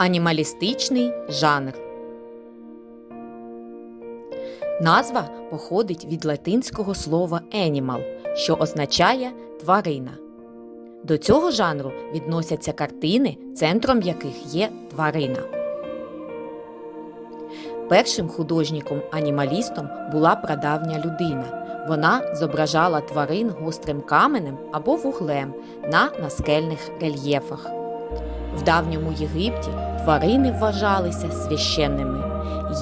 Анімалістичний жанр. Назва походить від латинського слова animal, що означає тварина. До цього жанру відносяться картини, центром яких є тварина. Першим художником-анімалістом була прадавня людина. Вона зображала тварин гострим каменем або вуглем на наскельних рельєфах. В давньому Єгипті тварини вважалися священними,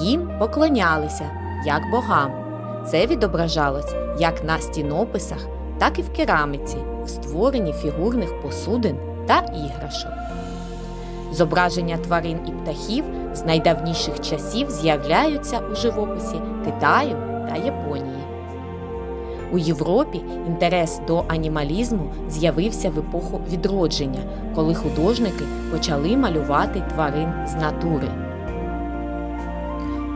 їм поклонялися як богам. Це відображалось як на стінописах, так і в кераміці, в створенні фігурних посудин та іграшок. Зображення тварин і птахів з найдавніших часів з'являються у живописі Китаю та Японії. У Європі інтерес до анімалізму з'явився в епоху відродження, коли художники почали малювати тварин з натури.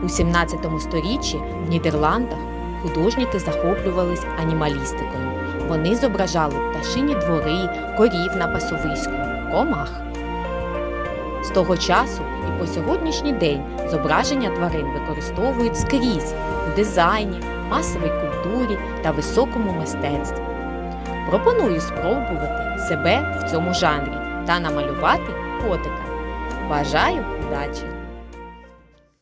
У 17 сторіччі в Нідерландах художники захоплювались анімалістикою. Вони зображали пташині двори, корів на пасовиську, комах. З того часу і по сьогоднішній день зображення тварин використовують скрізь у дизайні, масовій культурі та високому мистецтві. Пропоную спробувати себе в цьому жанрі та намалювати котика. Бажаю удачі!